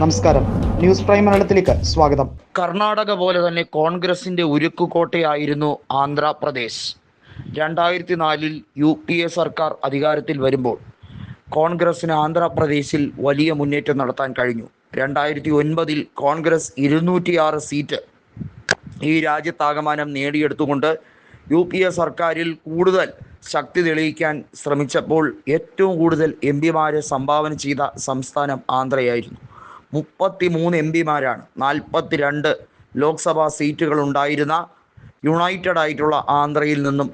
നമസ്കാരം. News prime മലയാളത്തിലേക്ക് സ്വാഗതം. കർണാടക പോലെ തന്നെ കോൺഗ്രസിന്റെ ഉരുക്കുകോട്ടയായിരുന്നു ആന്ധ്രാപ്രദേശ്. രണ്ടായിരത്തി നാലിൽ യു പി എ സർക്കാർ അധികാരത്തിൽ വരുമ്പോൾ കോൺഗ്രസിന് ആന്ധ്രാപ്രദേശിൽ വലിയ മുന്നേറ്റം നടത്താൻ കഴിഞ്ഞു. രണ്ടായിരത്തി ഒൻപതിൽ കോൺഗ്രസ് ഇരുന്നൂറ്റിയാറ് സീറ്റ് ഈ രാജ്യത്താകമാനം നേടിയെടുത്തുകൊണ്ട് യു പി എ സർക്കാരിൽ കൂടുതൽ ശക്തി തെളിയിക്കാൻ ശ്രമിച്ചപ്പോൾ ഏറ്റവും കൂടുതൽ എം പിമാരെ സംഭാവന ചെയ്ത സംസ്ഥാനം ആന്ധ്രയായിരുന്നു. മുപ്പത്തി മൂന്ന് എം പിമാരാണ്. നാൽപ്പത്തിരണ്ട് ലോക്സഭാ സീറ്റുകൾ ഉണ്ടായിരുന്ന യുണൈറ്റഡ് ആയിട്ടുള്ള ആന്ധ്രയിൽ നിന്നും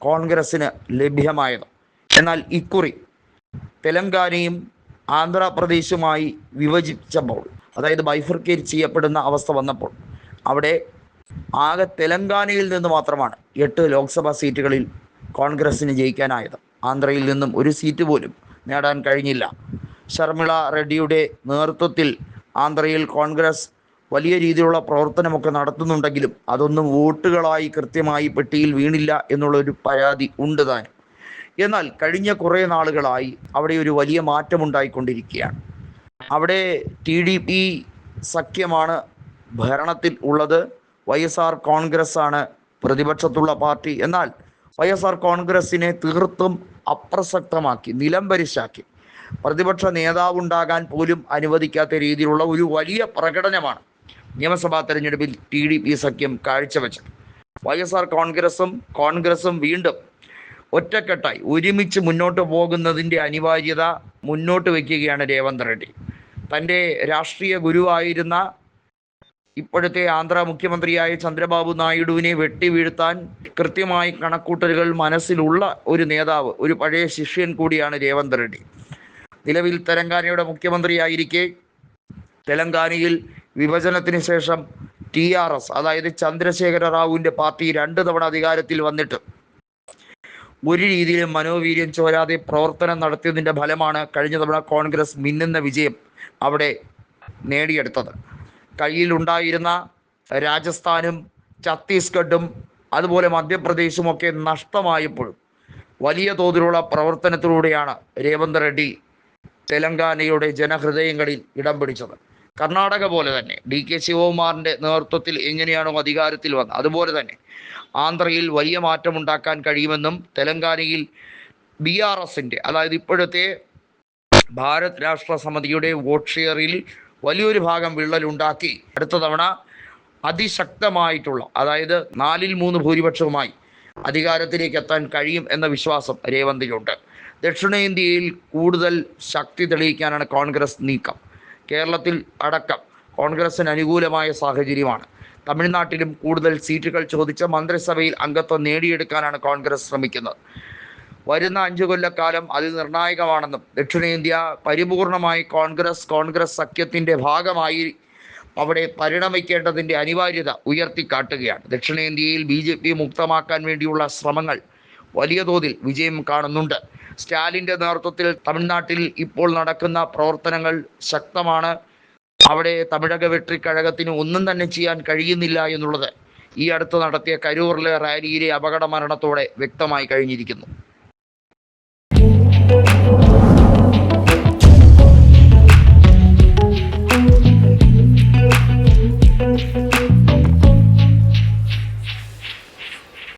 കോൺഗ്രസ്സിന് ലഭ്യമായത്. എന്നാൽ ഇക്കുറി തെലങ്കാനയും ആന്ധ്രാപ്രദേശുമായി വിഭജിച്ചപ്പോൾ അതായത് ബൈഫർക്കേറ്റ് ചെയ്യപ്പെടുന്ന അവസ്ഥ വന്നപ്പോൾ അവിടെ ആകെ തെലങ്കാനയിൽ നിന്ന് മാത്രമാണ് എട്ട് ലോക്സഭാ സീറ്റുകളിൽ കോൺഗ്രസ്സിന് ജയിക്കാനായത്. ആന്ധ്രയിൽ നിന്നും ഒരു സീറ്റ് പോലും നേടാൻ കഴിഞ്ഞില്ല. ശർമിള റെഡ്ഡിയുടെ നേതൃത്വത്തിൽ ആന്ധ്രയിൽ കോൺഗ്രസ് വലിയ രീതിയിലുള്ള പ്രവർത്തനമൊക്കെ നടത്തുന്നുണ്ടെങ്കിലും അതൊന്നും വോട്ടുകളായി കൃത്യമായി പെട്ടിയിൽ വീണില്ല എന്നുള്ളൊരു പരാതി ഉണ്ട് താൻ. എന്നാൽ കഴിഞ്ഞ കുറേ നാളുകളായി അവിടെ ഒരു വലിയ മാറ്റമുണ്ടായിക്കൊണ്ടിരിക്കുകയാണ്. അവിടെ ടി ഡി പി സഖ്യമാണ് ഭരണത്തിൽ ഉള്ളത്. വൈ എസ് ആർ കോൺഗ്രസ് ആണ് പ്രതിപക്ഷത്തുള്ള പാർട്ടി. എന്നാൽ വൈ എസ് ആർ കോൺഗ്രസിനെ തീർത്തും അപ്രസക്തമാക്കി നിലംപരിശാക്കി. പ്രതിപക്ഷ നേതാവുണ്ടാകാൻ പോലും അനുവദിക്കാത്ത രീതിയിലുള്ള ഒരു വലിയ പ്രകടനമാണ് നിയമസഭാ തെരഞ്ഞെടുപ്പിൽ ടി ഡി പി സഖ്യം കാഴ്ചവെച്ചത്. വൈ എസ് ആർ കോൺഗ്രസും കോൺഗ്രസും വീണ്ടും ഒറ്റക്കെട്ടായി ഒരുമിച്ച് മുന്നോട്ട് പോകുന്നതിന്റെ അനിവാര്യത മുന്നോട്ട് വയ്ക്കുകയാണ് രേവന്ത് റെഡ്ഡി. തന്റെ രാഷ്ട്രീയ ഗുരുവായിരുന്ന ഇപ്പോഴത്തെ ആന്ധ്ര മുഖ്യമന്ത്രിയായ ചന്ദ്രബാബു നായിഡുവിനെ വെട്ടി വീഴ്ത്താൻ കൃത്യമായി കണക്കൂട്ടലുകൾ മനസ്സിലുള്ള ഒരു നേതാവ് ഒരു പഴയ ശിഷ്യൻ കൂടിയാണ് രേവന്ത് റെഡ്ഡി. നിലവിൽ തെലങ്കാനയുടെ മുഖ്യമന്ത്രിയായിരിക്കെ. തെലങ്കാനയിൽ വിഭജനത്തിന് ശേഷം ടി ആർ എസ് അതായത് ചന്ദ്രശേഖര റാവുവിന്റെ പാർട്ടി രണ്ട് തവണ അധികാരത്തിൽ വന്നിട്ട് ഒരു രീതിയിലും മനോവീര്യം ചോരാതെ പ്രവർത്തനം നടത്തിയതിന്റെ ഫലമാണ് കഴിഞ്ഞ തവണ കോൺഗ്രസ് മിന്നുന്ന വിജയം അവിടെ നേടിയെടുത്തത്. കയ്യിലുണ്ടായിരുന്ന രാജസ്ഥാനും ഛത്തീസ്ഗഡും അതുപോലെ മധ്യപ്രദേശും ഒക്കെ നഷ്ടമായപ്പോഴും വലിയ തോതിലുള്ള പ്രവർത്തനത്തിലൂടെയാണ് രേവന്ത് റെഡ്ഡി തെലങ്കാനയുടെ ജനഹൃദയങ്ങളിൽ ഇടം പിടിച്ചത്. കർണാടക പോലെ തന്നെ ഡി കെ ശിവകുമാറിന്റെ നേതൃത്വത്തിൽ എങ്ങനെയാണോ അധികാരത്തിൽ വന്നത് അതുപോലെ തന്നെ ആന്ധ്രയിൽ വലിയ മാറ്റം ഉണ്ടാക്കാൻ കഴിയുമെന്നും തെലങ്കാനയിൽ ബി ആർ എസിന്റെ അതായത് ഇപ്പോഴത്തെ ഭാരത് രാഷ്ട്ര സമിതിയുടെ വോട്ട് ഷെയറിൽ വലിയൊരു ഭാഗം വിള്ളലുണ്ടാക്കി. അടുത്ത തവണ അതിശക്തമായിട്ടുള്ള അതായത് നാലിൽ മൂന്ന് ഭൂരിപക്ഷവുമായി അധികാരത്തിലേക്ക് എത്താൻ കഴിയും എന്ന വിശ്വാസം രേവന്തിലുണ്ട്. ദക്ഷിണേന്ത്യയിൽ കൂടുതൽ ശക്തി തെളിയിക്കാനാണ് കോൺഗ്രസ് നീക്കം. കേരളത്തിൽ അടക്കം കോൺഗ്രസിന് അനുകൂലമായ സാഹചര്യമാണ്. തമിഴ്നാട്ടിലും കൂടുതൽ സീറ്റുകൾ ചോദിച്ച് മന്ത്രിസഭയിൽ അംഗത്വം നേടിയെടുക്കാനാണ് കോൺഗ്രസ് ശ്രമിക്കുന്നത്. വരുന്ന അഞ്ചു കൊല്ലക്കാലം അതി നിർണായകമാണെന്നും ദക്ഷിണേന്ത്യ പരിപൂർണമായി കോൺഗ്രസ് കോൺഗ്രസ് സഖ്യത്തിന്റെ ഭാഗമായി അവിടെ പരിണമിക്കേണ്ടതിന്റെ അനിവാര്യത ഉയർത്തിക്കാട്ടുകയാണ്. ദക്ഷിണേന്ത്യയിൽ ബി ജെ പി മുക്തമാക്കാൻ വേണ്ടിയുള്ള ശ്രമങ്ങൾ വലിയ തോതിൽ വിജയം കാണുന്നുണ്ട്. സ്റ്റാലിന്റെ നേതൃത്വത്തിൽ തമിഴ്നാട്ടിൽ ഇപ്പോൾ നടക്കുന്ന പ്രവർത്തനങ്ങൾ ശക്തമാണ്. അവിടെ തമിഴക വെട്രിക്കഴകത്തിന് ഒന്നും തന്നെ ചെയ്യാൻ കഴിയുന്നില്ല എന്നുള്ളത് ഈ അടുത്ത് നടത്തിയ കരൂറിലെ റാലിയിലെ അപകട മരണത്തോടെ വ്യക്തമായി കഴിഞ്ഞിരിക്കുന്നു.